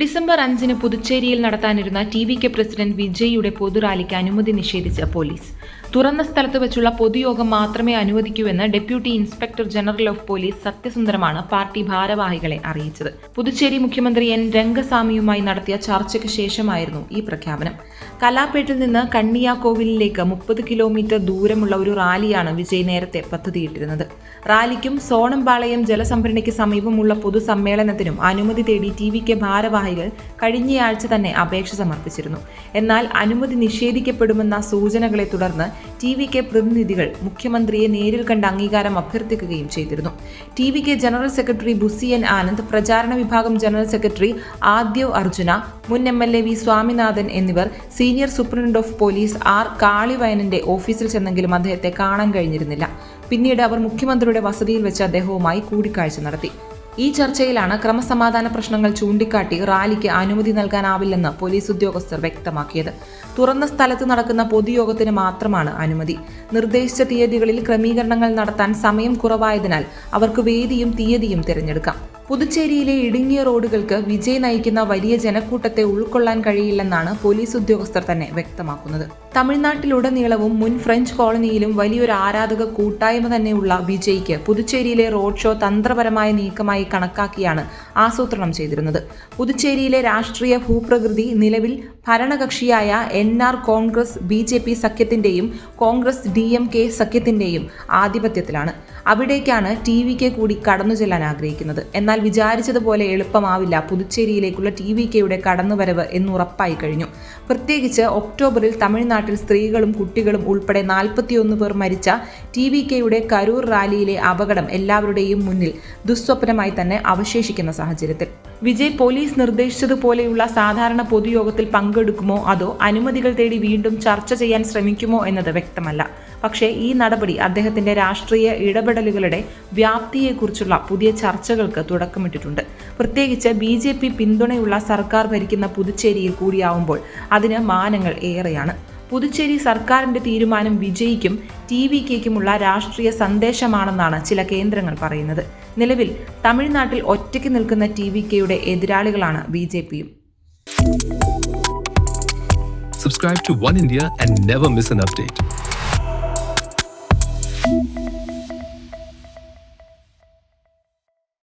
December അഞ്ചിന് പുതുച്ചേരിയിൽ നടത്താനിരുന്ന ടി വി കെ പ്രസിഡന്റ് വിജയ്യുടെ പൊതുറാലിക്ക് അനുമതി നിഷേധിച്ച പോലീസ്. തുറന്ന സ്ഥലത്ത് വെച്ചുള്ള പൊതുയോഗം മാത്രമേ അനുവദിക്കൂവെന്ന് deputy inspector general of police സത്യസുന്ദരമാണ് party ഭാരവാഹികളെ അറിയിച്ചത്. പുതുച്ചേരി മുഖ്യമന്ത്രി എൻ രംഗസ്വാമിയുമായി നടത്തിയ ചർച്ചയ്ക്ക് ശേഷമായിരുന്നു ഈ പ്രഖ്യാപനം. കലാപ്പേട്ടിൽ നിന്ന് കണ്ണിയാക്കോവിലിലേക്ക് മുപ്പത് കിലോമീറ്റർ ദൂരമുള്ള ഒരു റാലിയാണ് വിജയ് നേരത്തെ പദ്ധതിയിട്ടിരുന്നത്. റാലിക്കും സോണംപാളയം ജലസംഭരണിക്ക് സമീപമുള്ള പൊതുസമ്മേളനത്തിനും അനുമതി തേടി ടി വി കെ ഭാരവാഹികൾ കഴിഞ്ഞയാഴ്ച തന്നെ അപേക്ഷ സമർപ്പിച്ചിരുന്നു. എന്നാൽ അനുമതി നിഷേധിക്കപ്പെടുമെന്ന സൂചനകളെ തുടർന്ന് ടി വി കെ പ്രതിനിധികൾ മുഖ്യമന്ത്രിയെ നേരിൽ കണ്ട് അംഗീകാരം അഭ്യർത്ഥിക്കുകയും ചെയ്തിരുന്നു. T V K general secretary Bussy Anand പ്രചാരണ വിഭാഗം ജനറൽ സെക്രട്ടറി ആദ്യവ് അർജുന മുൻ M L A V Swaminathan എന്നിവർ senior superintendent of police R കാളിവയനന്റെ ഓഫീസിൽ ചെന്നെങ്കിലും അദ്ദേഹത്തെ കാണാൻ കഴിഞ്ഞിരുന്നില്ല. പിന്നീട് അവർ മുഖ്യമന്ത്രിയുടെ വസതിയിൽ വെച്ച് അദ്ദേഹവുമായി കൂടിക്കാഴ്ച നടത്തി. ഈ ചർച്ചയിലാണ് ക്രമസമാധാന പ്രശ്നങ്ങൾ ചൂണ്ടിക്കാട്ടി റാലിക്ക് അനുമതി നൽകാനാവില്ലെന്ന് പോലീസ് ഉദ്യോഗസ്ഥർ വ്യക്തമാക്കിയത്. തുറന്ന സ്ഥലത്ത് നടക്കുന്ന പൊതുയോഗത്തിന് മാത്രമാണ് അനുമതി. നിർദ്ദേശിച്ച തീയതികളിൽ ക്രമീകരണങ്ങൾ നടത്താൻ സമയം കുറവായതിനാൽ അവർക്ക് വേദിയും തീയതിയും തിരഞ്ഞെടുക്കാം. പുതുച്ചേരിയിലെ ഇടുങ്ങിയ റോഡുകൾക്ക് വിജയ് നയിക്കുന്ന വലിയ ജനക്കൂട്ടത്തെ ഉൾക്കൊള്ളാൻ കഴിയില്ലെന്നാണ് പോലീസ് ഉദ്യോഗസ്ഥർ തന്നെ വ്യക്തമാക്കുന്നത്. തമിഴ്നാട്ടിലുടനീളവും മുൻ ഫ്രഞ്ച് കോളനിയിലും വലിയൊരു ആരാധക കൂട്ടായ്മ തന്നെയുള്ള വിജയ്ക്ക് പുതുച്ചേരിയിലെ റോഡ് ഷോ തന്ത്രപരമായ നീക്കമായി കണക്കാക്കിയാണ് ആസൂത്രണം ചെയ്തിരുന്നത്. പുതുച്ചേരിയിലെ രാഷ്ട്രീയ ഭൂപ്രകൃതി നിലവിൽ ഭരണകക്ഷിയായ N R Congress B J P സഖ്യത്തിന്റെയും Congress D M K സഖ്യത്തിന്റെയും ആധിപത്യത്തിലാണ്. അവിടേക്കാണ് ടി കൂടി കടന്നു ചെല്ലാൻ ആഗ്രഹിക്കുന്നത് എന്നാൽ വിചാരിച്ചതുപോലെ എളുപ്പമാവില്ല. പുതുച്ചേരിയിലേക്കുള്ള ടി വി കെയുടെ കടന്നുവരവ് എന്നുറപ്പായി കഴിഞ്ഞു. പ്രത്യേകിച്ച് ഒക്ടോബറിൽ തമിഴ്നാട്ടിൽ സ്ത്രീകളും കുട്ടികളും ഉൾപ്പെടെ നാൽപ്പത്തിയൊന്ന് പേർ മരിച്ച ടി വി കെയുടെ കരൂർ റാലിയിലെ അപകടം എല്ലാവരുടെയും മുന്നിൽ ദുസ്വപ്നമായി തന്നെ അവശേഷിക്കുന്ന സാഹചര്യത്തിൽ. വിജയ് പോലീസ് നിർദ്ദേശിച്ചതുപോലെയുള്ള സാധാരണ പൊതുയോഗത്തിൽ പങ്കെടുക്കുമോ അതോ അനുമതികൾ തേടി വീണ്ടും ചർച്ച ചെയ്യാൻ ശ്രമിക്കുമോ എന്നത് വ്യക്തമല്ല. പക്ഷേ ഈ നടപടി അദ്ദേഹത്തിന്റെ രാഷ്ട്രീയ ഇടപെടലുകളുടെ വ്യാപ്തിയെക്കുറിച്ചുള്ള പുതിയ ചർച്ചകൾക്ക് തുടക്കമിട്ടിട്ടുണ്ട്. പ്രത്യേകിച്ച് ബി ജെ പി പിന്തുണയുള്ള സർക്കാർ ഭരിക്കുന്ന പുതുച്ചേരിയിൽ കൂടിയാവുമ്പോൾ അതിന് മാനങ്ങൾ ഏറെയാണ്. പുതുച്ചേരി സർക്കാരിന്റെ തീരുമാനം വിജയിക്കും ടി വി കെക്കുമുള്ള രാഷ്ട്രീയ സന്ദേശമാണെന്നാണ് ചില കേന്ദ്രങ്ങൾ പറയുന്നത് നിലവിൽ തമിഴ്നാട്ടിൽ ഒറ്റയ്ക്ക് നിൽക്കുന്ന ടി വി കെയുടെ എതിരാളികളാണ് ബി ജെ പിയും.